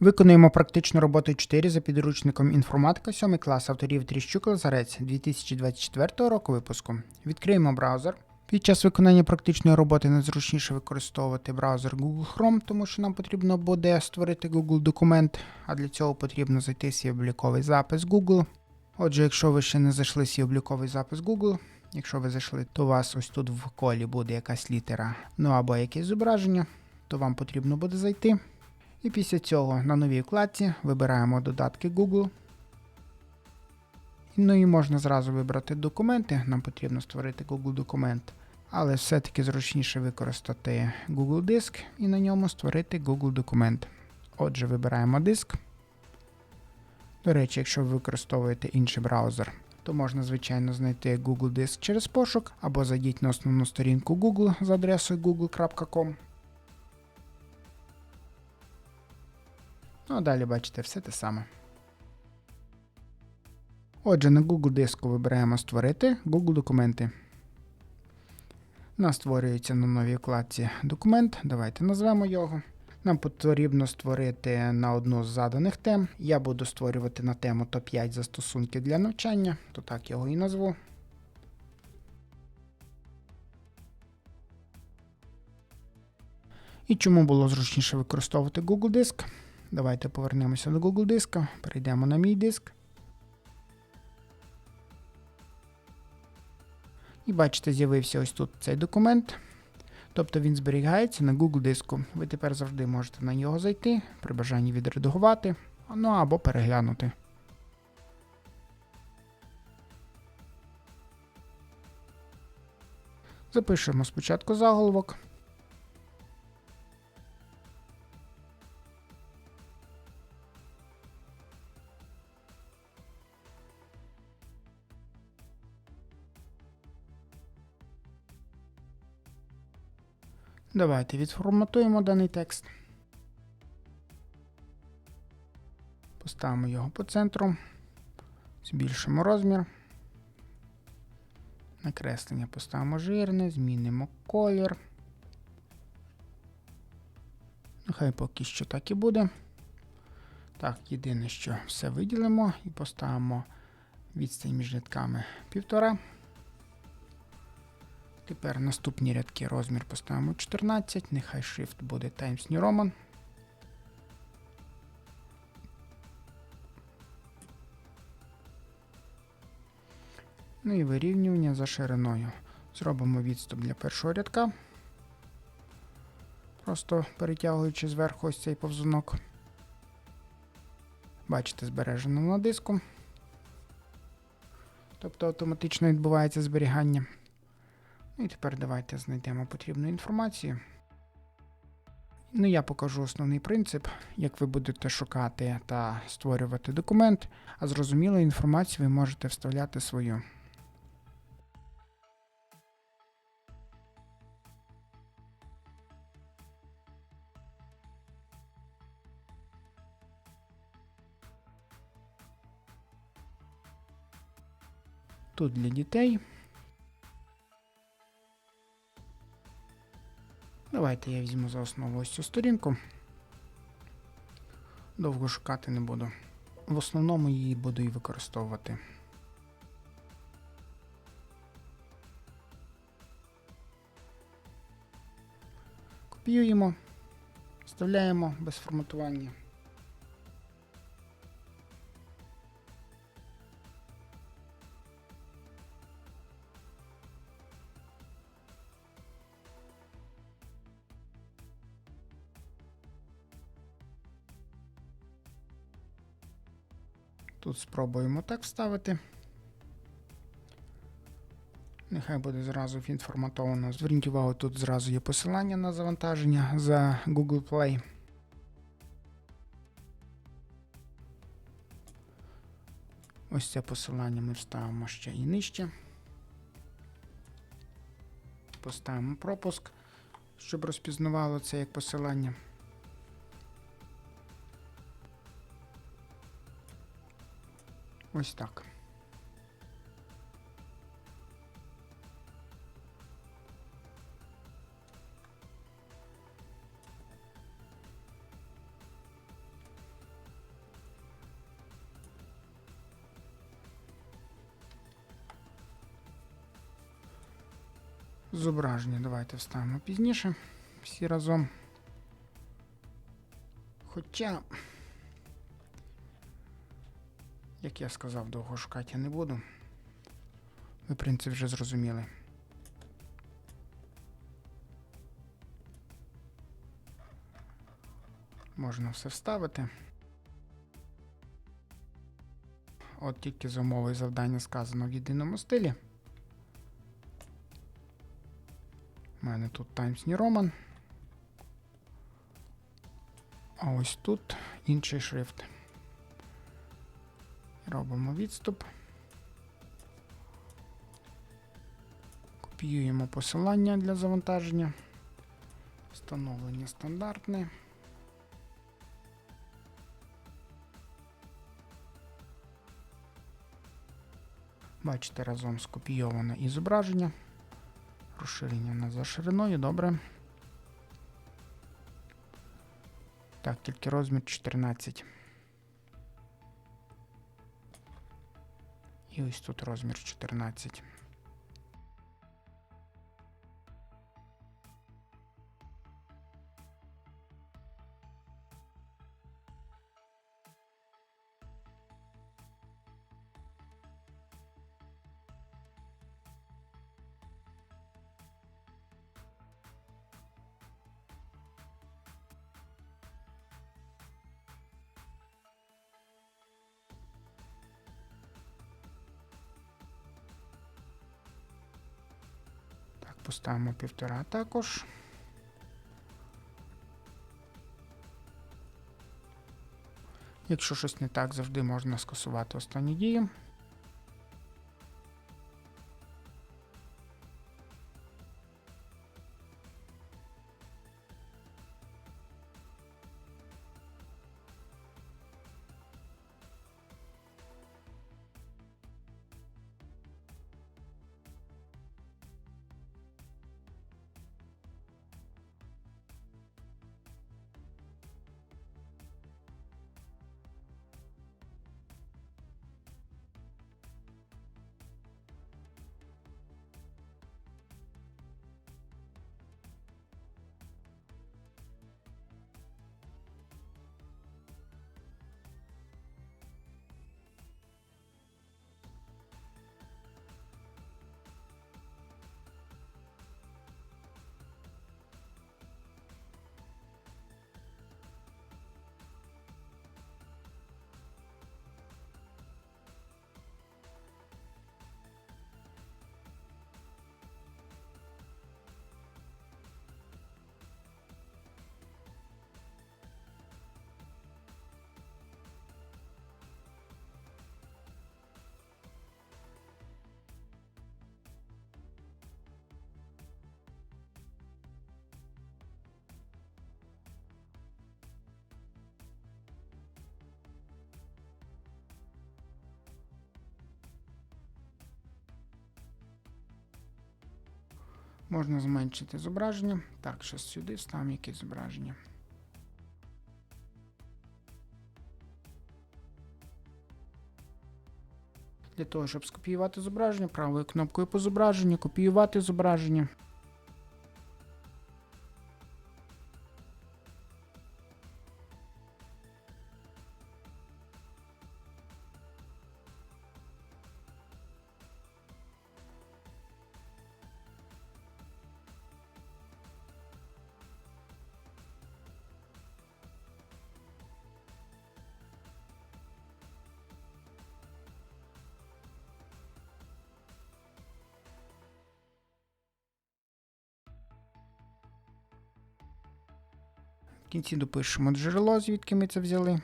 Виконуємо практичну роботу 4 за підручником інформатика 7 клас авторів Тріщук Лазарець 2024 року випуску. Відкриємо браузер. Під час виконання практичної роботи найзручніше використовувати браузер Google Chrome, тому що нам потрібно буде створити Google документ, а для цього потрібно зайти в свій обліковий запис Google. Отже, якщо ви ще не зайшли в свій обліковий запис Google, якщо ви зайшли, то у вас ось тут в колі буде якась літера, ну або якесь зображення, то вам потрібно буде зайти. І після цього на новій вкладці вибираємо додатки Google. Ну і можна зразу вибрати документи. Нам потрібно створити Google документ. Але все-таки зручніше використати Google Диск і на ньому створити Google документ. Отже, вибираємо диск. До речі, якщо ви використовуєте інший браузер, то можна, звичайно, знайти Google Диск через пошук, або зайдіть на основну сторінку Google за адресою google.com. Ну а далі бачите все те саме. Отже, на Google диску вибираємо Створити Google документи. Нас створюється на новій вкладці документ. Давайте назвемо його. Нам потрібно створити на одну з заданих тем. Я буду створювати на тему топ-5 застосунків для навчання, то так його і назву. І чому було зручніше використовувати Google Диск? Давайте повернемося до Google диска, перейдемо на мій диск. І бачите, з'явився ось тут цей документ. Тобто він зберігається на Google диску. Ви тепер завжди можете на нього зайти, при бажанні відредагувати, ну або переглянути. Запишемо спочатку заголовок. Давайте відформатуємо даний текст. Поставимо його по центру, збільшимо розмір. Накреслення поставимо жирне, змінимо колір. Нехай поки що так і буде. Так, єдине, що все виділимо і поставимо відстань між рядками півтора. Тепер наступні рядки розмір поставимо 14, нехай Shift буде Times New Roman. Ну і вирівнювання за шириною. Зробимо відступ для першого рядка. Просто перетягуючи зверху ось цей повзунок. Бачите, збережено на диску. Тобто автоматично відбувається зберігання. Ну і тепер давайте знайдемо потрібну інформацію. Ну, я покажу основний принцип, як ви будете шукати та створювати документ, а зрозумілу інформацію ви можете вставляти свою. Тут для дітей. Давайте я візьму за основу ось цю сторінку. Довго шукати не буду. В основному її буду і використовувати. Копіюємо, вставляємо без форматування. Тут спробуємо так вставити. Нехай буде зразу відформатовано. Зверніть увагу, тут зразу є посилання на завантаження за Google Play. Ось це посилання ми вставимо ще і нижче. Поставимо пропуск, щоб розпізнавало це як посилання. Ось так. Зображення давайте вставимо пізніше всі разом. Хоча. Як я сказав, довго шукати я не буду. Ви, в принципі, вже зрозуміли. Можна все вставити. От тільки за умови завдання сказано в єдиному стилі. У мене тут Times New Roman. А ось тут інший шрифт. Робимо відступ. Копіюємо посилання для завантаження. Встановлення стандартне. Бачите, разом скопійоване і зображення. Розширення на за шириною, добре. Так, тільки розмір 14. І ось тут розмір 14. Поставимо півтора також. Якщо щось не так, завжди можна скасувати останні дії. Можна зменшити зображення. Так, зараз сюди вставимо якесь зображення. Для того, щоб скопіювати зображення, правою кнопкою по зображенню, копіювати зображення. Кінці допишемо джерело, звідки ми це взяли.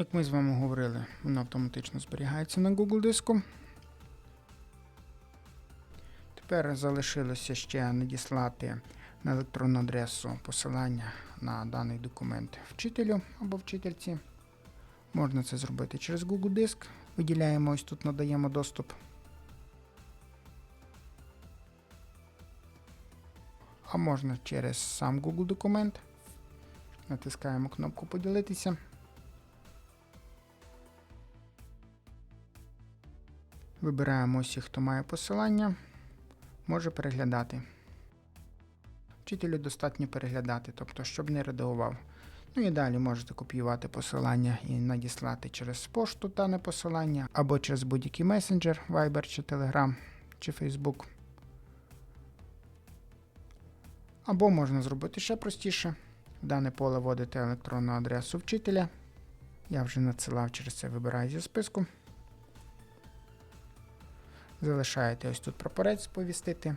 Як ми з вами говорили, воно автоматично зберігається на Google диску. Тепер залишилося ще надіслати на електронну адресу посилання на даний документ вчителю або вчительці. Можна це зробити через Google Диск. Виділяємо ось тут, надаємо доступ. А можна через сам Google документ. Натискаємо кнопку Поділитися. Вибираємо усіх, хто має посилання, може переглядати. Вчителю достатньо переглядати, тобто, щоб не редагував. Ну і далі можете копіювати посилання і надіслати через пошту дане посилання, або через будь-який месенджер, Viber чи Telegram чи Facebook. Або можна зробити ще простіше. В дане поле вводите електронну адресу вчителя. Я вже надсилав через це вибираю зі списку. Залишаєте ось тут прапорець сповістити.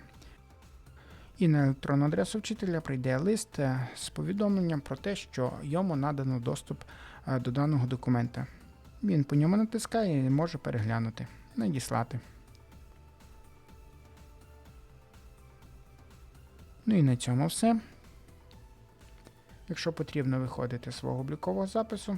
І на електронну адресу вчителя прийде лист е, з повідомленням про те, що йому надано доступ е, до даного документа. Він по ньому натискає і може переглянути, надіслати. Ну і на цьому все. Якщо потрібно виходити з свого облікового запису.